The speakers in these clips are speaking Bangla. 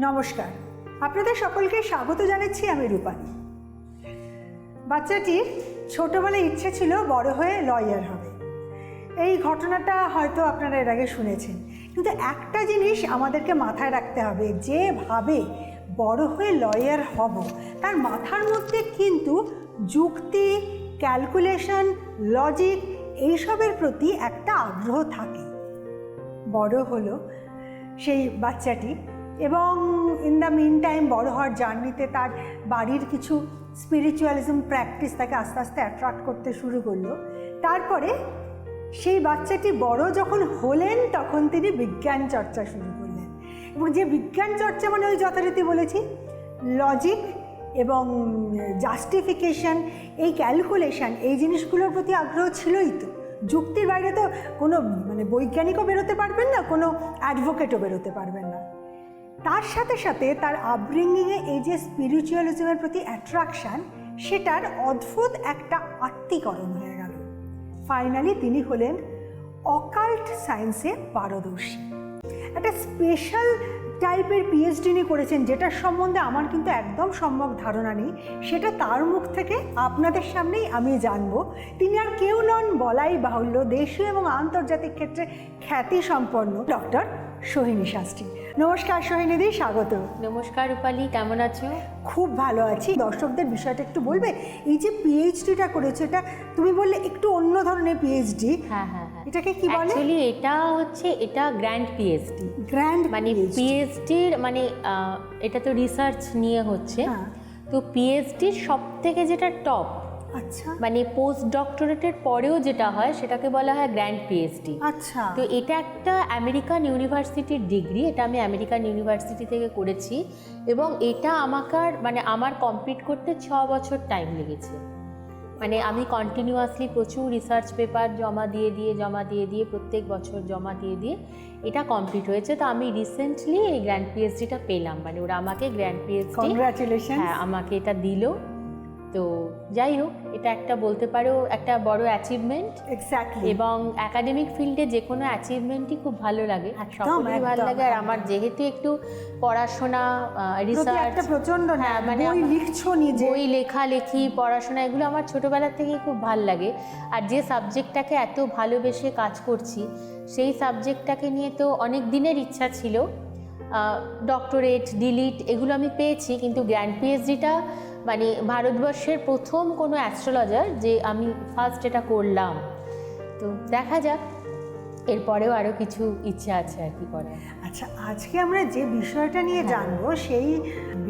নমস্কার। আপনাদের সকলকে স্বাগত জানাচ্ছি আমি রূপালী। বাচ্চাটির ছোটবেলায় ইচ্ছে ছিল বড় হয়ে লয়ার হবে। এই ঘটনাটা হয়তো আপনারা এর আগে শুনেছেন। কিন্তু একটা জিনিস আমাদেরকে মাথায় রাখতে হবে যেভাবে বড় হয়ে লয়ার হব, তার মাথার মধ্যে কিন্তু যুক্তি, ক্যালকুলেশন, লজিক এইসবের প্রতি একটা আগ্রহ থাকে। বড় হলো সেই বাচ্চাটি এবং ইন দ্য মিন টাইম বড় হওয়ার জার্নিতে তার বাড়ির কিছু স্পিরিচুয়ালিজম প্র্যাকটিস তাকে আস্তে আস্তে অ্যাট্রাক্ট করতে শুরু করল। তারপরে সেই বাচ্চাটি বড় যখন হলেন, তখন তিনি বিজ্ঞান চর্চা শুরু করলেন। এবং যে বিজ্ঞান চর্চা মানে ওই যথারীতি বলেছি লজিক এবং জাস্টিফিকেশন এই ক্যালকুলেশন এই জিনিসগুলোর প্রতি আগ্রহ ছিলই তো। যুক্তির বাইরে তো কোনো মানে বৈজ্ঞানিকও বেরোতে পারবেন না, কোনো অ্যাডভোকেটও বেরোতে পারবেন তার সাথে সাথে তার আপব্রিঙ্গিংয়ে এই যে স্পিরিচুয়ালিজমের প্রতি অ্যাট্রাকশান সেটার অদ্ভুত একটা আত্মীকরণ হয়ে গেল। ফাইনালি তিনি হলেন অকাল্ট সায়েন্সে পারদর্শী। একটা স্পেশাল টাইপের পিএইচডি নিয়ে করেছেন যেটার সম্বন্ধে আমার কিন্তু একদম সম্যক ধারণা নেই, সেটা তার মুখ থেকে আপনাদের সামনেই আমি জানব। তিনি আর কেউ নন, বলাই বাহুল্য, দেশীয় এবং আন্তর্জাতিক ক্ষেত্রে খ্যাতি সম্পন্ন ডক্টর সোহিনী শাস্ত্রী। নমস্কার সোহিনীদি স্বাগত। নমস্কার রূপালী কেমন আছো? খুব ভালো আছি। দর্শকদের বিষয়টা একটু বলবে? এই যে পিএইচডিটা করেছ এটা তুমি বললে একটু অন্য ধরনের পিএইচডি হ্যাঁ হ্যাঁ হ্যাঁ। এটাকে কি বলে? অ্যাকচুয়ালি এটা হচ্ছে এটা গ্র্যান্ড পিএইচডি গ্র্যান্ড মানে পিএইচডির মানে এটা তো রিসার্চ নিয়ে হচ্ছে। হ্যাঁ। তো পিএইচডির সব থেকে যেটা টপ আচ্ছা। মানে পোস্ট ডক্টরেটের পরেও যেটা হয় সেটাকে বলা হয় গ্র্যান্ড পিএইচডি আচ্ছা। তো এটা একটা আমেরিকান ইউনিভার্সিটির ডিগ্রি এটা আমি আমেরিকান ইউনিভার্সিটি থেকে করেছি এবং এটা আমাকার মানে আমার কমপ্লিট করতে ছ বছর টাইম লেগেছে। মানে আমি কন্টিনিউয়াসলি প্রচুর রিসার্চ পেপার জমা দিয়ে দিয়ে জমা দিয়ে দিয়ে প্রত্যেক বছর জমা দিয়ে দিয়ে এটা কমপ্লিট হয়েছে। তো আমি রিসেন্টলি এই গ্র্যান্ড পিএইচডিটা পেলাম। মানে ওরা আমাকে গ্র্যান্ড পিএইচডি কংগ্রাচুলেশন হ্যাঁ আমাকে এটা দিল। তো যাই হোক এটা একটা বলতে পারো একটা বড় অ্যাচিভমেন্ট এক্স্যাক্টলি এবং একাডেমিক ফিল্ডে যে কোনো অ্যাচিভমেন্টই খুব ভালো লাগে। সকলেই ভালো লাগে। আর আমার যেহেতু একটু পড়াশোনা রিসার্চ একটা প্রচণ্ড হ্যাঁ, মানে বই লিখছো নিজে। বই লেখালেখি পড়াশোনা এগুলো আমার ছোটোবেলার থেকেই খুব ভালো লাগে। আর যে সাবজেক্টটাকে এত ভালোবেসে কাজ করছি সেই সাবজেক্টটাকে নিয়ে তো অনেক দিনের ইচ্ছা ছিল। ডক্টরেট ডিলিট এগুলো আমি পেয়েছি কিন্তু গ্র্যান্ড পিএইচডিটা মানে ভারতবর্ষের প্রথম কোনো অ্যাস্ট্রোলজার যে আমি ফার্স্ট এটা করলাম। তো দেখা যাক এরপরেও আরও কিছু ইচ্ছা আছে আর কি করার। আচ্ছা আজকে আমরা যে বিষয়টা নিয়ে জানব সেই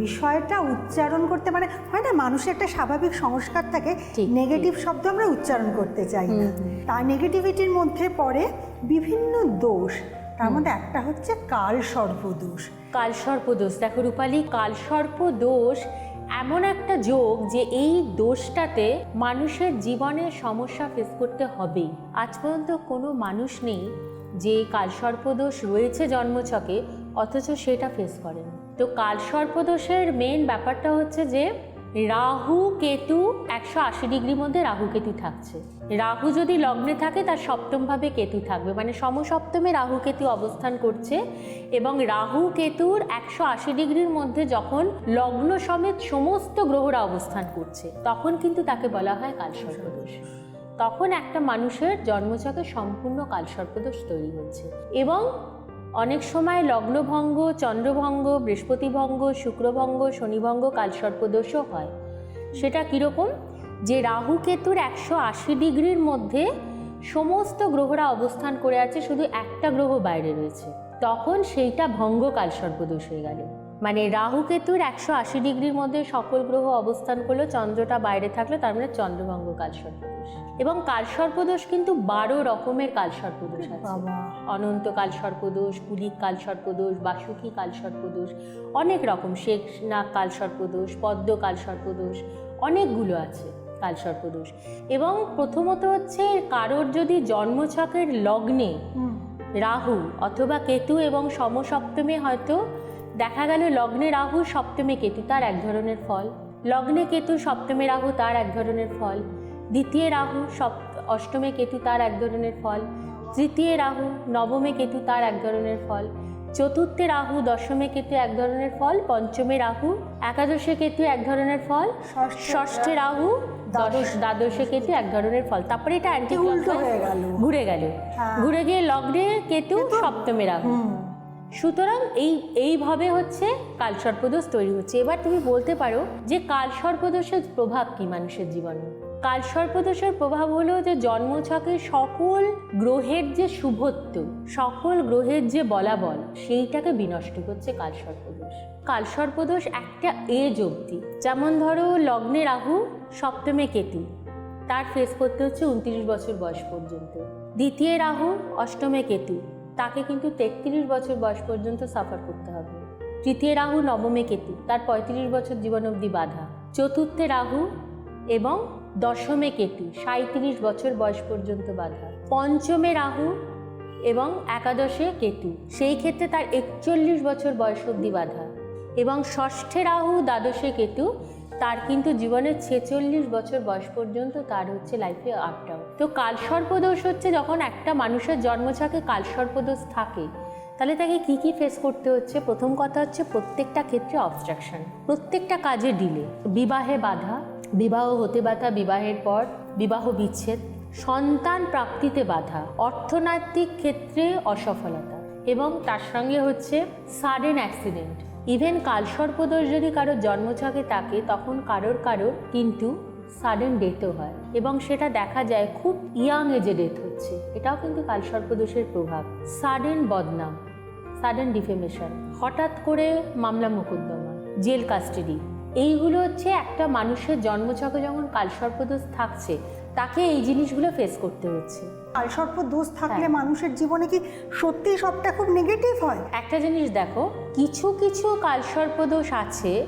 বিষয়টা উচ্চারণ করতে মানে হয় না মানুষের একটা স্বাভাবিক সংস্কার থাকে নেগেটিভ শব্দ আমরা উচ্চারণ করতে চাই। না তার নেগেটিভিটির মধ্যে পড়ে বিভিন্ন দোষ। তার মধ্যে একটা হচ্ছে কাল সর্বদোষ কালসর্প দোষ। দেখো রূপালী কালসর্প দোষ এমন একটা যোগ যে এই দোষটাতে মানুষের জীবনে সমস্যা ফেস করতে হবেই। আজ পর্যন্ত কোনো মানুষ নেই যে কালসর্পদোষ রয়েছে জন্মছকে, অথচ সেটা ফেস করেন। তো কালসর্পদোষের মেন ব্যাপারটা হচ্ছে যে রাহু, কেতু, একশো আশি ডিগ্রির মধ্যে রাহু, কেতু থাকছে। রাহু যদি লগ্নে থাকে, তার সপ্তমভাবে কেতু থাকবে। মানে সমসপ্তমে রাহু, কেতু অবস্থান করছে এবং রাহু, কেতুর একশো আশি ডিগ্রির মধ্যে যখন লগ্ন সমেত সমস্ত গ্রহরা অবস্থান করছে, তখন কিন্তু তাকে বলা হয় কালসর্পদোষ। তখন একটা মানুষের জন্মচকে সম্পূর্ণ কালসর্পদোষ তৈরি হচ্ছে এবং অনেক সময় লগ্নভঙ্গ, চন্দ্রভঙ্গ, বৃহস্পতিভঙ্গ, শুক্রভঙ্গ, শনিভঙ্গ, কালসর্পদোষও হয়। সেটা কীরকম? যে রাহু কেতুর একশো আশি ডিগ্রির মধ্যে সমস্ত গ্রহরা অবস্থান করে আছে, শুধু একটা গ্রহ বাইরে রয়েছে। তখন সেইটা ভঙ্গ কালসর্পদোষ হয়ে গেল। মানে রাহু কেতুর একশো আশি ডিগ্রির মধ্যে সকল গ্রহ অবস্থান করল চন্দ্রটা বাইরে থাকল তার মানে চন্দ্রভঙ্গ কালসর্পদোষ এবং কালসর্পদোষ কিন্তু বারো রকমের কালসর্পদোষ আছে। অনন্ত কাল সর্পদোষ কুলিক কাল সর্পদোষ বাসুকি কাল সর্পদোষ অনেক রকম শেখ নাগ কাল সর্পদোষ পদ্ম কাল সর্পদোষ অনেকগুলো আছে কাল সর্পদোষ এবং প্রথমত হচ্ছে কারোর যদি জন্মছকের লগ্নে রাহু অথবা কেতু এবং সমসপ্তমে হয়তো দেখা গেল লগ্নে রাহু সপ্তমে কেতু তার এক ধরনের ফল। লগ্নে কেতু সপ্তমে রাহু তার এক ধরনের ফল। দ্বিতীয় রাহু সপ অষ্টমে কেতু তার এক ধরনের ফল। তৃতীয় রাহু নবমে কেতু তার এক ধরনের ফল। চতুর্থে রাহু দশমে কেতু এক ধরনের ফল। পঞ্চমে রাহু একাদশে কেতু এক ধরনের ফল। ষষ্ঠে রাহু দ্বাদশ দ্বাদশে কেতু। এক ধরনের ফল। তারপরে এটা অ্যান্টি উল্টো হয়ে গেল। ঘুরে গেল। হ্যাঁ। ঘুরে গিয়ে লগ্নে কেতু সপ্তমে রাহু। সুতরাং এই, এইভাবে হচ্ছে কালসর্পদোষ তৈরি হচ্ছে। এবার তুমি বলতে পারো যে কালসর্পদোষের প্রভাব কি মানুষের জীবনে? কালসর্পদোষের প্রভাব হলো যে জন্মছকে সকল গ্রহের যে শুভত্ব, সকল গ্রহের যে বলাবল, সেইটাকে বিনষ্ট করছে কালসর্পদোষ কালসর্পদোষ একটা এজ অবধি। যেমন ধরো লগ্নে রাহু, সপ্তমে কেতু। তার ফেস করতে হচ্ছে উনত্রিশ বছর বয়স পর্যন্ত। দ্বিতীয় রাহু, অষ্টমে কেতু। তাকে কিন্তু তেত্রিশ বছর বয়স পর্যন্ত সাফার করতে হবে। তৃতীয় রাহু, নবমে কেতু, তার পঁয়ত্রিশ বছর জীবন অবধি বাধা। চতুর্থে রাহু এবং দশমে কেতু সাঁত্রিশ বছর বয়স পর্যন্ত বাধা। পঞ্চমে রাহু এবং একাদশে কেতু, সেই ক্ষেত্রে তার একচল্লিশ বছর বয়স অবধি বাধা। এবং ষষ্ঠে রাহু, দ্বাদশে কেতু তার কিন্তু জীবনের ছেচল্লিশ বছর বয়স পর্যন্ত তার হচ্ছে লাইফে ডাউন তো কালসর্পদোষ হচ্ছে যখন একটা মানুষের জন্ম জন্মছকে কালসর্পদোষ থাকে, তাহলে তাকে কি কি ফেস করতে হচ্ছে? প্রথম কথা হচ্ছে প্রত্যেকটা ক্ষেত্রে অবস্ট্রাকশন প্রত্যেকটা কাজে ডিলে বিবাহে বাধা, বিবাহ হতে বাধা বিবাহের পর, বিবাহ বিচ্ছেদ, সন্তান প্রাপ্তিতে বাধা, অর্থনৈতিক ক্ষেত্রে অসফলতা এবং তার সঙ্গে হচ্ছে সাডেন অ্যাক্সিডেন্ট ইভেন কালসর্পদোষ যদি কারোর জন্মছকে থাকে, তখন কারোর কারোর কিন্তু সাডেন ডেথও হয়। এবং সেটা দেখা যায় খুব ইয়াং এজে ডেথ হচ্ছে। এটাও কিন্তু কালসর্পদোষের প্রভাব। সাডেন বদনাম সাডেন ডিফেমেশন হঠাৎ করে মামলা মোকদ্দমা জেল কাস্টাডি এইগুলো হচ্ছে একটা মানুষের জন্মছকে যখন কালসর্পদোষ থাকছে তাকে এই জিনিসগুলো ফেস করতে হচ্ছে। কালসর্প দোষ থাকলে হ্যাঁ। মানুষের জীবনে কি সত্যি সবটা খুব নেগেটিভ হয়? একটা জিনিস দেখো কিছু কিছু কালসর্পদোষ আছে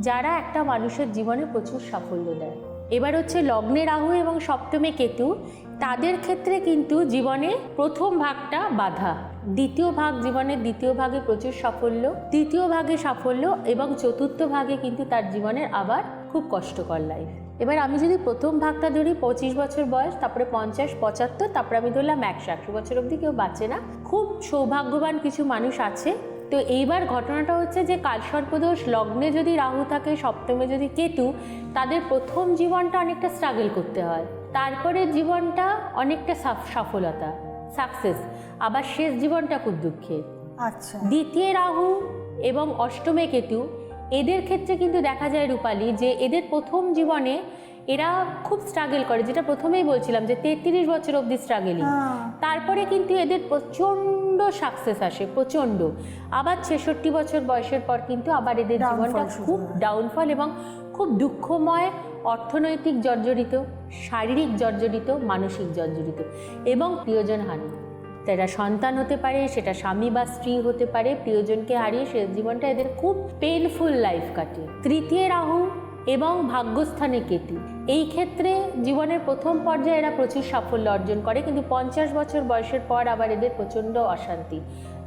যারা একটা মানুষের জীবনে প্রচুর সাফল্য দেয়। এবার হচ্ছে লগ্নে রাহু এবং সপ্তমে কেতু তাদের ক্ষেত্রে কিন্তু জীবনে প্রথম ভাগটা বাধা। দ্বিতীয় ভাগ জীবনের দ্বিতীয় ভাগে প্রচুর সাফল্য তৃতীয় ভাগে সাফল্য এবং চতুর্থ ভাগে কিন্তু তার জীবনের আবার খুব কষ্টকর লাইফ এবার আমি যদি প্রথম ভাগটা ধরি পঁচিশ বছর বয়স তারপরে পঞ্চাশ পঁচাত্তর তারপরে আমি ধরলাম একশো একশো বছর অবধি কেউ বাঁচে না। খুব সৌভাগ্যবান কিছু মানুষ আছে। তো এইবার ঘটনাটা হচ্ছে যে কালসর্পদোষ লগ্নে যদি রাহু থাকে সপ্তমে যদি কেতু তাদের প্রথম জীবনটা অনেকটা স্ট্রাগল করতে হয়। তারপরে জীবনটা অনেকটা সাফ- সফলতা সাকসেস আবার শেষ জীবনটা খুব দুঃখের। আচ্ছা। দ্বিতীয় রাহু এবং অষ্টমে কেতু এদের ক্ষেত্রে কিন্তু দেখা যায় রূপালি যে এদের প্রথম জীবনে এরা খুব স্ট্রাগল করে। যেটা প্রথমেই বলছিলাম যে তেত্রিশ বছর অবধি স্ট্রাগলিং হ্যাঁ। তারপরে কিন্তু এদের প্রচণ্ড সাকসেস আসে প্রচণ্ড। আবার ছেষট্টি বছর বয়সের পর কিন্তু আবার এদের জীবনটা খুব ডাউনফল এবং খুব দুঃখময় অর্থনৈতিক জর্জরিত শারীরিক জর্জরিত মানসিক জর্জরিত এবং প্রিয়জন হানি সেটা সন্তান হতে পারে, সেটা স্বামী বা স্ত্রী হতে পারে, প্রিয়জনকে হারিয়ে শেষ জীবনটা এদের খুব পেনফুল লাইফ কাটে। তৃতীয় রাহু এবং ভাগ্যস্থানে কেতু। এই ক্ষেত্রে জীবনের প্রথম পর্যায়ে এরা প্রচুর সাফল্য অর্জন করে, কিন্তু পঞ্চাশ বছর বয়সের পর আবার এদের প্রচণ্ড অশান্তি।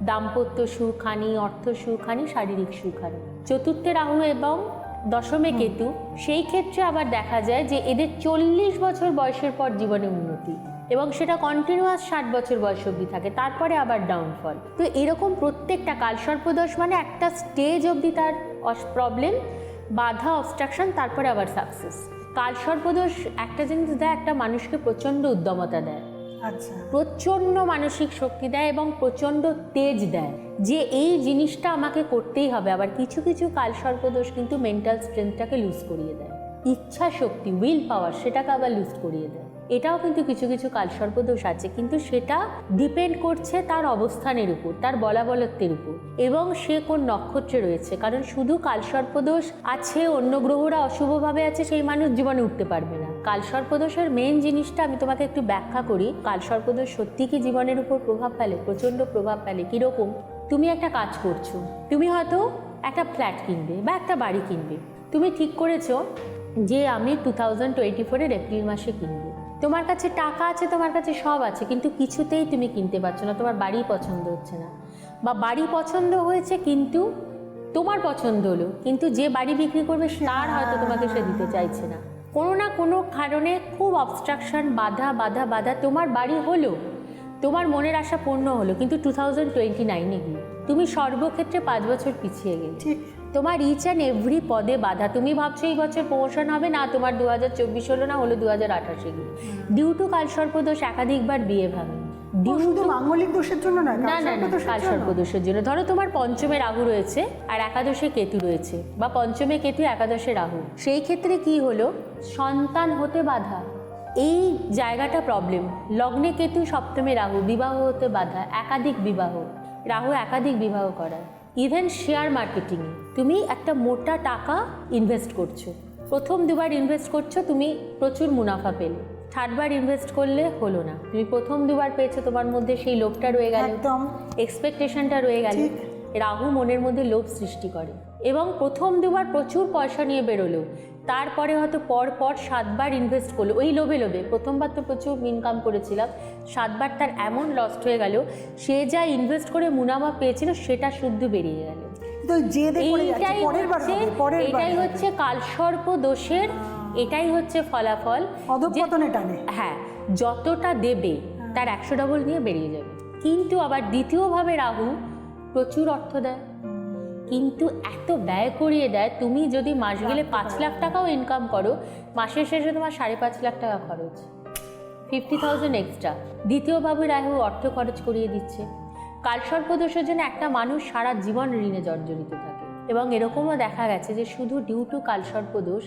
দাম্পত্য সুখহানি অর্থ সুখহানি শারীরিক সুখহানি চতুর্থে রাহু এবং দশমে কেতু সেই ক্ষেত্রে আবার দেখা যায় যে এদের চল্লিশ বছর বয়সের পর জীবনে উন্নতি এবং সেটা কন্টিনিউয়াস ষাট বছর বয়স অবধি থাকে তারপরে আবার ডাউনফল তো এরকম প্রত্যেকটা কালসর্পদোষ মানে একটা স্টেজ অবধি তার প্রবলেম বাধা অবস্ট্রাকশন তারপরে আবার সাকসেস কালসর্পদোষ একটা জিনিস দেয় একটা মানুষকে প্রচণ্ড উদ্যমতা দেয়। প্রচণ্ড মানসিক শক্তি দেয় এবং প্রচণ্ড তেজ দেয়। যে এই জিনিসটা আমাকে করতেই হবে। আবার কিছু কিছু কালসর্পদোষ কিন্তু মেন্টাল স্ট্রেংথটাকে লুজ করিয়ে দেয়। ইচ্ছা শক্তি উইল পাওয়ার সেটাকে আবার লুজ করিয়ে দেয়। এটাও কিন্তু কিছু কিছু কালসর্পদোষ আছে। কিন্তু সেটা ডিপেন্ড করছে তার অবস্থানের উপর, তার বলাবলত্বের উপর। এবং সে কোন নক্ষত্রে রয়েছে। কারণ শুধু কালসর্পদোষ আছে, অন্য গ্রহরা অশুভভাবে আছে, সেই মানুষ জীবনে উঠতে পারবে না। কালসর্পদোষের মেন জিনিসটা আমি তোমাকে একটু ব্যাখ্যা করি। কালসর্পদোষ সত্যি কি জীবনের উপর প্রভাব ফেলে? প্রচণ্ড প্রভাব ফেলে। কীরকম? তুমি একটা কাজ করছ। তুমি হয়তো একটা ফ্ল্যাট কিনবে বা একটা বাড়ি কিনবে। তুমি ঠিক করেছ যে আমি টু থাউজেন্ড টোয়েন্টি ফোরের এপ্রিল মাসে কিনবো। তোমার কাছে টাকা আছে, তোমার কাছে সব আছে, কিন্তু কিছুতেই তুমি কিনতে পারছ না। তোমার বাড়ি পছন্দ হচ্ছে না। বা বাড়ি পছন্দ হয়েছে কিন্তু তোমার পছন্দ হলো। কিন্তু যে বাড়ি বিক্রি করবে তার হয়তো তোমাকে সে দিতে চাইছে না। কোনো না কোনো কারণে খুব অবস্ট্রাকশন বাধা বাধা বাধা তোমার বাড়ি হলো। তোমার মনের আশা পূর্ণ হলো কিন্তু টু থাউজেন্ড টোয়েন্টি নাইনে গিয়ে তুমি সর্বক্ষেত্রে পাঁচ বছর পিছিয়ে গেলে। ঠিক। তোমার ইচ অ্যান্ড এভরি পদে বাধা। তুমি ভাবছ এই বছর প্রমোশন হবে? না তোমার দু হাজার চব্বিশ হলো না হলো দু হাজার আঠাশে গিয়ে। ডিউ টু কালসর্পদোষ একাধিকবার বিয়ে ভাঙে। ডিউ শুধু মাঙ্গলিক দোষের জন্য নয় না না না কালসর্পদোষের জন্য। ধরো তোমার পঞ্চমে রাহু রয়েছে আর একাদশে কেতু রয়েছে বা পঞ্চমে কেতু একাদশে রাহু। সেই ক্ষেত্রে কি হলো? সন্তান হতে বাধা। এই জায়গাটা প্রবলেম লগ্নে কেতু সপ্তমে রাহু বিবাহ হতে বাধা একাধিক বিবাহ। রাহু একাধিক বিবাহ করায়। ইভেন শেয়ার মার্কেটিংয়ে তুমি একটা মোটা টাকা ইনভেস্ট করছ। প্রথম দুবার ইনভেস্ট করছ তুমি প্রচুর মুনাফা পেলে। থার্ডবার ইনভেস্ট করলে হলো না। তুমি প্রথম দুবার পেয়েছ তোমার মধ্যে সেই লোভটা রয়ে গেল। একদম। এক্সপেকটেশনটা রয়ে গেল। রাহু মনের মধ্যে লোভ সৃষ্টি করে। এবং প্রথম দুবার প্রচুর পয়সা নিয়ে বেরোলো। তারপরে হয়তো পর পর সাতবার ইনভেস্ট করল। ওই লোভে লোভে। প্রথমবার তো প্রচুর ইনকাম করেছিলাম। সাতবার তার এমন লস্ট হয়ে গেল সে যা ইনভেস্ট করে মুনাফা পেয়েছিল সেটা শুদ্ধ বেরিয়ে গেল। এইটাই হচ্ছে কালসর্প দোষের এটাই হচ্ছে ফলাফল। টানে। হ্যাঁ যতটা দেবে তার একশো ডবল নিয়ে বেরিয়ে যাবে। কিন্তু আবার দ্বিতীয়ভাবে রাহু প্রচুর অর্থ দেয়। কিন্তু এত ব্যয় করিয়ে দেয় তুমি যদি মাস গেলে পাঁচ লাখ টাকাও ইনকাম করো মাসের শেষে তোমার সাড়ে পাঁচ লাখ টাকা খরচ। ফিফটি থাউজেন্ড এক্সট্রা দ্বিতীয়ভাবে রাহু অর্থ খরচ করিয়ে দিচ্ছে। কালসর্পদোষের জন্য একটা মানুষ সারা জীবন ঋণে জর্জরিত থাকে। এবং এরকমও দেখা গেছে যে শুধু ডিউ টু কালসর্পদোষ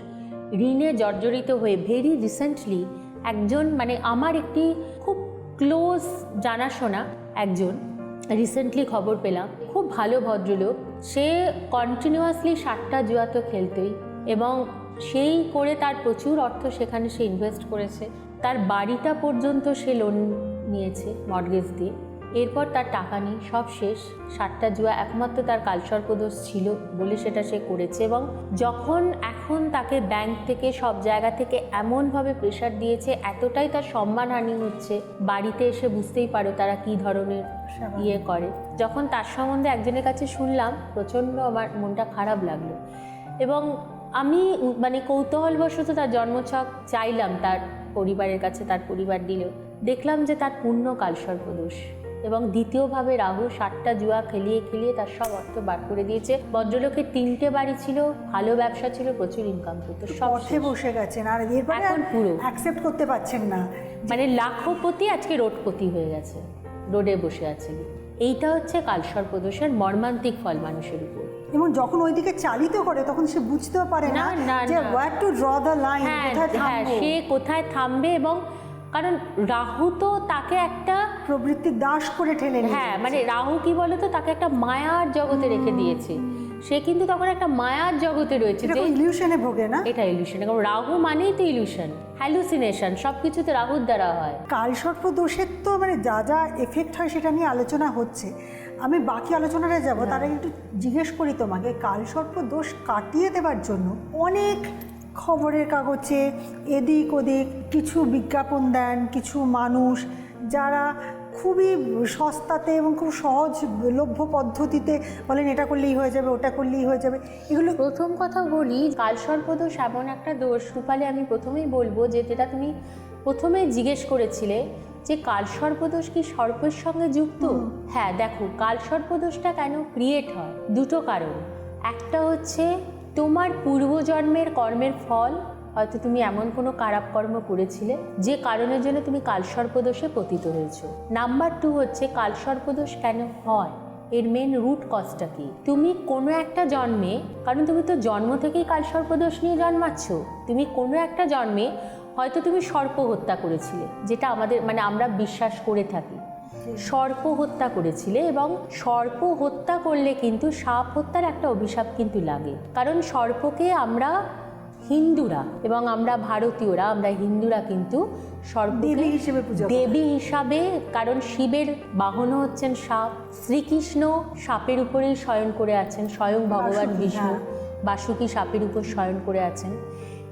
ঋণে জর্জরিত হয়ে ভেরি রিসেন্টলি একজন মানে আমার একটি খুব ক্লোজ জানাশোনা একজন রিসেন্টলি খবর পেলাম, খুব ভালো ভদ্রলোক, সে কন্টিনিউয়াসলি সাতটা জুয়া তো খেলতোই এবং সেই করে তার প্রচুর অর্থ সেখানে সে ইনভেস্ট করেছে। তার বাড়িটা পর্যন্ত সে লোন নিয়েছে মর্গেজ দিয়ে। এরপর তার টাকা নেই সব শেষ। সাতটা জুয়া একমাত্র তার কালসর্পদোষ ছিল বলে সেটা সে করেছে এবং যখন এখন তাকে ব্যাংক থেকে সব জায়গা থেকে এমনভাবে প্রেশার দিয়েছে এতটাই তার সম্মানহানি হচ্ছে বাড়িতে এসে বুঝতেই পারো তারা কি ধরনের ইয়ে করে। যখন তার সম্বন্ধে একজনের কাছে শুনলাম প্রচণ্ড আমার মনটা খারাপ লাগল এবং আমি মানে কৌতূহলবশত তার জন্মছক চাইলাম তার পরিবারের কাছে তার পরিবার দিল দেখলাম যে তার পূর্ণ কালসর্পদোষ এবং দ্বিতীয়ভাবে রাহু সাতটা জুয়া খেলিয়ে খেলিয়ে তার সব অর্থ বার করে দিয়েছে। ভদ্রলোকের তিনটে বাড়ি ছিল ভালো ব্যবসা ছিল প্রচুর ইনকাম করতো সব পথে বসে গেছেন আর এরপরে এখন পুরো। অ্যাকসেপ্ট করতে পারছেন না। মানে লাখপতি আজকে রোডপতি হয়ে গেছে রোডে বসে আছে। এইটা হচ্ছে কালসর কালসর্পদোষের মর্মান্তিক ফল মানুষের উপর। এবং যখন ওইদিকে চালিত করে তখন সে বুঝতেও পারে না যে না। Where to draw the line কোথায় হ্যাঁ থামবো? সে কোথায় থামবে এবং কারণ রাহু তো তাকে একটা প্রবৃত্তি দাস করে ঠেলে হ্যাঁ মানে রাহু কি বলতো তাকে একটা মায়ার জগতে রেখে দিয়েছে। সে কিন্তু তখন একটা মায়ার জগতে রয়েছে যে ইলিউশনে ভোগে না? এটা ইলিউশন কারণ রাহু মানেই তো ইলিউশন হ্যালুসিনেশন সব কিছু তো রাহুর দ্বারা হয়। কালসর্প দোষের তো মানে যা যা এফেক্ট হয় সেটা নিয়ে আলোচনা হচ্ছে। আমি বাকি আলোচনাটা যাব তার আগে একটু জিজ্ঞেস করি তোমাকে কালসর্প দোষ কাটিয়ে দেওয়ার জন্য অনেক খবরের কাগজে এদিক ওদিক কিছু বিজ্ঞাপন দেন কিছু মানুষ যারা খুবই সস্তাতে এবং খুব সহজ লভ্য পদ্ধতিতে বলেন এটা করলেই হয়ে যাবে ওটা করলেই হয়ে যাবে। এগুলো প্রথম কথা বলি কালসর্পদোষ এমন একটা দোষ। রূপালে আমি প্রথমেই বলব যে যেটা তুমি প্রথমে জিজ্ঞেস করেছিলে যে কালসর্পদোষ কি সর্পের সঙ্গে যুক্ত? হ্যাঁ দেখো কালসর্পদোষটা কেন ক্রিয়েট হয়? দুটো কারণ। একটা হচ্ছে তোমার পূর্বজন্মের কর্মের ফল? হয়তো তুমি এমন কোনো খারাপ কর্ম করেছিলে যে কারণের জন্য তুমি কালসর্পদোষে পতিত হয়েছো। নাম্বার টু হচ্ছে, কালসর্পদোষ কেন হয়? এর মেন রুট কজটা কি? তুমি কোনো একটা জন্মে, কারণ তুমি তো জন্ম থেকেই কালসর্পদোষ নিয়ে জন্মাচ্ছ, তুমি কোনো একটা জন্মে হয়তো তুমি সর্প হত্যা করেছিলে, যেটা আমাদের মানে আমরা বিশ্বাস করে থাকি। সর্প হত্যা করেছিলে এবং সর্প হত্যা করলে কিন্তু সাপ হত্যার একটা অভিশাপ কিন্তু লাগে। কারণ সর্পকে আমরা হিন্দুরা এবং আমরা ভারতীয়রা আমরা হিন্দুরা কিন্তু দেবী হিসেবে দেবী হিসাবে কারণ শিবের বাহনও হচ্ছেন সাপ। শ্রীকৃষ্ণ সাপের উপরেই শয়ন করে আছেন স্বয়ং ভগবান বাসুকি, বিষ্ণু। হ্যাঁ। বাসুকি সাপের উপর শয়ন করে আছেন।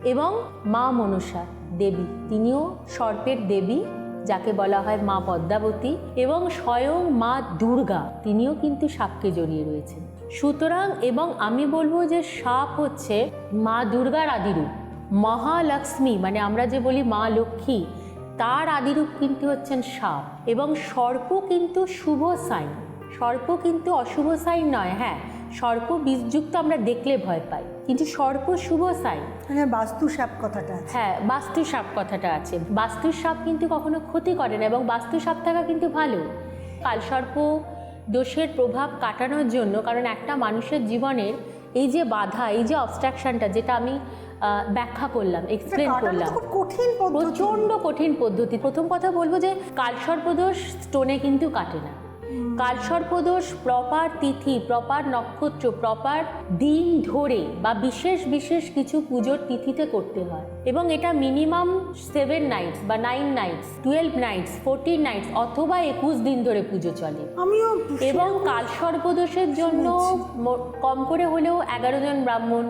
এবং মা মনসা দেবী তিনিও সর্পের দেবী। যাকে বলা হয় মা পদ্মাবতী এবং স্বয়ং মা দুর্গা, তিনিও কিন্তু সাপকে জড়িয়ে রয়েছেন। সুতরাং এবং আমি বলব যে সাপ হচ্ছে মা দুর্গার আদিরূপ। মহালক্ষ্মী মানে আমরা যে বলি মা লক্ষ্মী, তার আদিরূপ কিন্তু হচ্ছেন সাপ। এবং সর্প কিন্তু শুভ সাইন। সর্প কিন্তু অশুভ সাইন নয় হ্যাঁ। সর্প বীজযুক্ত আমরা দেখলে ভয় পাই। কিন্তু সর্প শুভ সাইন হ্যাঁ বাস্তু সাপ কথাটা আছে। হ্যাঁ বাস্তু সাপ কথাটা আছে। বাস্তু সাপ কিন্তু কখনো ক্ষতি করে না এবং বাস্তু সাপ থাকা কিন্তু ভালো। কালসর্প দোষের প্রভাব কাটানোর জন্য কারণ একটা মানুষের জীবনের এই যে বাধা এই যে অবস্ট্রাকশনটা যেটা আমি ব্যাখ্যা করলাম এক্সপ্লেন করলাম কঠিন প্রচণ্ড কঠিন পদ্ধতি। প্রথম কথা বলব যে কালসর্পদোষ স্টোনে কিন্তু কাটে না। কালসর্পদোষ প্রপার তিথি প্রপার নক্ষত্র প্রপার দিন ধরে বা বিশেষ বিশেষ কিছু পুজোর তিথিতে করতে হয়। এবং এটা মিনিমাম সেভেন নাইটস বা nine nights twelve nights fourteen nights অথবা একুশ দিন ধরে পুজো চলে। আমিও এবং কালসর্পদোষের জন্য কম করে হলেও এগারো জন ব্রাহ্মণ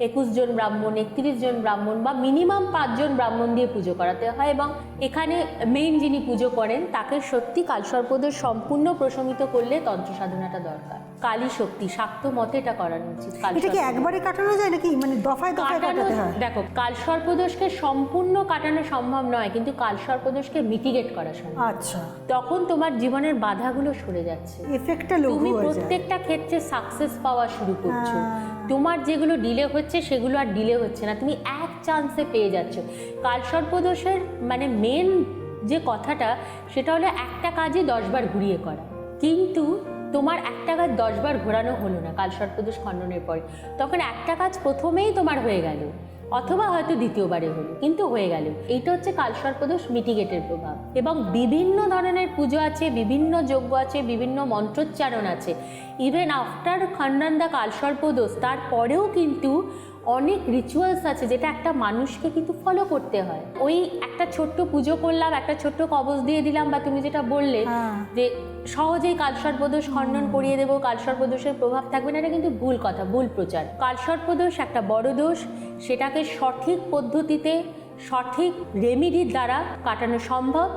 একুশ জন ব্রাহ্মণ একত্রিশ জন ব্রাহ্মণ বা মিনিমাম পাঁচজন ব্রাহ্মণ দিয়ে পুজো করাতে হয় এবং এখানে মেইন যিনি পুজো করেন তাকে সত্যি কালসর্পদোষ সম্পূর্ণ প্রশমিত করলে তন্ত্র সাধনাটা দরকার। কালী শক্তি শাক্ত মতে এটা করানো উচিত এটা কি একবারে কাটানো যায় নাকি? মানে দফায় দফায় কাটাতে হয়? দেখো কালসর্পদোষকে সম্পূর্ণ কাটানো সম্ভব নয় কিন্তু কালসর্পদোষকে মিটিগেট করা সম্ভব। আচ্ছা। তখন তোমার জীবনের বাধাগুলো সরে যাচ্ছে। এফেক্টটা লঘু তুমি প্রত্যেকটা ক্ষেত্রে সাকসেস পাওয়া শুরু করছ। হ্যাঁ। তোমার যেগুলো ডিলে হচ্ছে, সেগুলো আর ডিলে হচ্ছে না। তুমি এক চান্সে পেয়ে যাচ্ছ। কাল কালসর্পদোষের মানে মেন যে কথাটা, সেটা হলো একটা কাজই দশবার ঘুরিয়ে করা। কিন্তু তোমার একটা কাজ দশবার ঘোরানো হলো না, কাল কালসর্পদোষ খণ্ডনের পরে। তখন একটা কাজ প্রথমেই তোমার হয়ে গেল। অথবা হয়তো দ্বিতীয়বারে হলো কিন্তু হয়ে গেল। এইটা হচ্ছে কালসর্পদোষ মিটিগেটের প্রভাব। এবং বিভিন্ন ধরনের পুজো আছে বিভিন্ন যজ্ঞ আছে বিভিন্ন মন্ত্রোচ্চারণ আছে। ইভেন আফটার খণ্ডন দ্য কালসর্পদোষ তারপরেও কিন্তু অনেক রিচুয়ালস আছে যেটা একটা মানুষকে কিন্তু ফলো করতে হয়। ওই একটা ছোট্ট পুজো করলাম একটা ছোট্ট কবজ দিয়ে দিলাম বা তুমি যেটা বললে হ্যাঁ। যে সহজেই কালসর্পদোষ খণ্ডন করিয়ে দেবো কালসর্পদোষের প্রভাব থাকবে না এটা কিন্তু ভুল কথা ভুল প্রচার। কালসর্পদোষ একটা বড় দোষ সেটাকে সঠিক পদ্ধতিতে সঠিক রেমিডির দ্বারা কাটানো সম্ভব।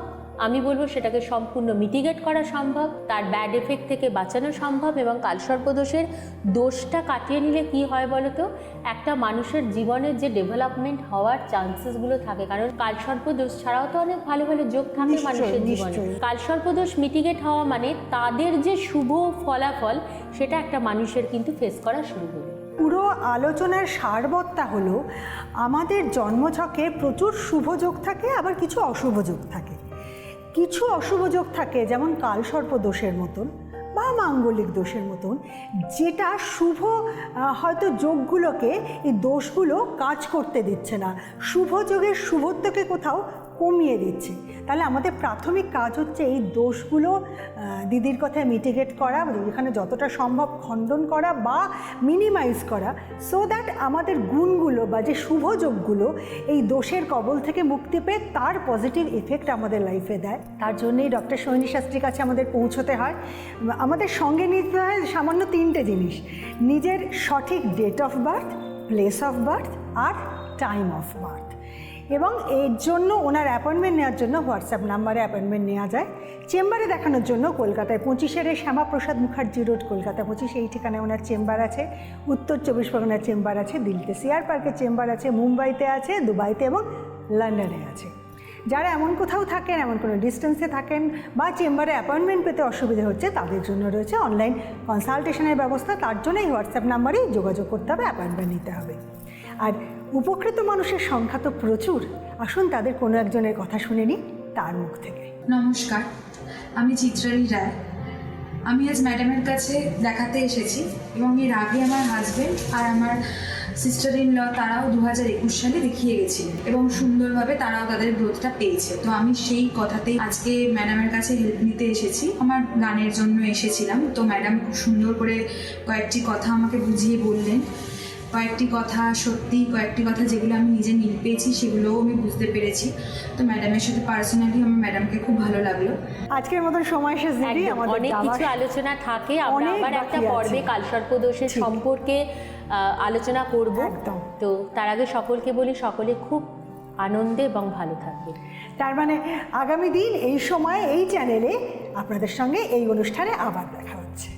আমি বলব সেটাকে সম্পূর্ণ মিটিগেট করা সম্ভব তার ব্যাড এফেক্ট থেকে বাঁচানো সম্ভব এবং কালসর্পদোষের দোষটা কাটিয়ে নিলে কি হয় বলো তো একটা মানুষের জীবনের যে ডেভেলপমেন্ট হওয়ার চান্সেসগুলো থাকে কারণ কালসর্পদোষ ছাড়াও তো অনেক ভালো ভালো যোগ থাকে মানুষের জীবনে। কালসর্পদোষ মিটিগেট হওয়া মানে তাদের যে শুভ ফলাফল সেটা একটা মানুষের কিন্তু ফেস করা শুরু পুরো আলোচনার সারবত্তা হলো, আমাদের জন্মছকে প্রচুর শুভ যোগ থাকে, আবার কিছু অশুভ যোগ থাকে। কিছু অশুভ যোগ থাকে যেমন কালসর্প দোষের মতন বা মাঙ্গলিক দোষের মতন, যেটা শুভ হয়তো যোগগুলোকে, এই দোষগুলো কাজ করতে দিচ্ছে না। শুভ যোগের শুভত্বকে কোথাও কমিয়ে দিচ্ছে। তাহলে আমাদের প্রাথমিক কাজ হচ্ছে এই দোষগুলো দিদির কথায় মিটিগেট করা এখানে যতটা সম্ভব খণ্ডন করা বা মিনিমাইজ করা সো দ্যাট আমাদের গুণগুলো বা যে শুভ যোগগুলো এই দোষের কবল থেকে মুক্তি পেয়ে তার পজিটিভ ইফেক্ট আমাদের লাইফে দেয়। তার জন্যই ডক্টর সোহিনী শাস্ত্রীর কাছে আমাদের পৌঁছতে হয়। আমাদের সঙ্গে নিতে হয় সামান্য তিনটে জিনিস, নিজের সঠিক date of birth place of birth R time of birth এবং এর জন্য ওনার অ্যাপয়েন্টমেন্ট নেওয়ার জন্য হোয়াটসঅ্যাপ নাম্বারে অ্যাপয়েন্টমেন্ট নেওয়া যায়। চেম্বারে দেখানোর জন্য কলকাতায় পঁচিশের শ্যামাপ্রসাদ মুখার্জি রোড, কলকাতা পঁচিশ, এই ঠিকানায় ওনার চেম্বার আছে। উত্তর চব্বিশ পরগনার চেম্বার আছে, দিল্লিতে সিআর পার্কের চেম্বার আছে, মুম্বাইতে আছে, দুবাইতে এবং লন্ডনে আছে। যারা এমন কোথাও থাকেন, এমন কোনো ডিস্টেন্সে থাকেন বা চেম্বারে অ্যাপয়েন্টমেন্ট পেতে অসুবিধা হচ্ছে, তাদের জন্য রয়েছে অনলাইন কনসালটেশনের ব্যবস্থা। তার জন্যই হোয়াটসঅ্যাপ নাম্বারেই যোগাযোগ করতে হবে অ্যাপয়েন্টমেন্ট নিতে হবে। আর উপকৃত মানুষের সংখ্যা তো প্রচুর। আসুন তাদের কোনো একজনের কথা শুনে নিই তার মুখ থেকে। নমস্কার, আমি চিত্রালী রায়। আমি আজ ম্যাডামের কাছে দেখাতে এসেছি এবং এর আগে আমার হাজবেন্ড আর আমার সিস্টার ইন ল তারাও দু হাজার একুশ সালে দেখিয়ে গেছিলেন এবং সুন্দরভাবে তারাও তাদের গ্রোথটা পেয়েছে। তো আমি সেই কথাতেই আজকে ম্যাডামের কাছে হেল্প নিতে এসেছি। আমার গানের জন্য এসেছিলাম। তো ম্যাডাম খুব সুন্দর করে কয়েকটি কথা আমাকে বুঝিয়ে বললেন। কয়েকটি কথা সত্যি কয়েকটি কথা যেগুলো আমি নিজে মিল পেয়েছি সেগুলোও আমি বুঝতে পেরেছি। তো ম্যাডামের সাথে পার্সোনালি আমার ম্যাডামকে খুব ভালো লাগল। আজকের মতন সময় শেষ দিদি আমাদের অনেক কিছু আলোচনা থাকে আমরা আবার একটা পর্বে কালসর্পদোষের। সম্পর্কে আলোচনা করব। একদম। তো তার আগে সকলকে বলি সকলে খুব আনন্দে এবং ভালো থাকবে। তার মানে আগামী দিন এই সময় এই চ্যানেলে আপনাদের সঙ্গে এই অনুষ্ঠানে আবার দেখা হচ্ছে।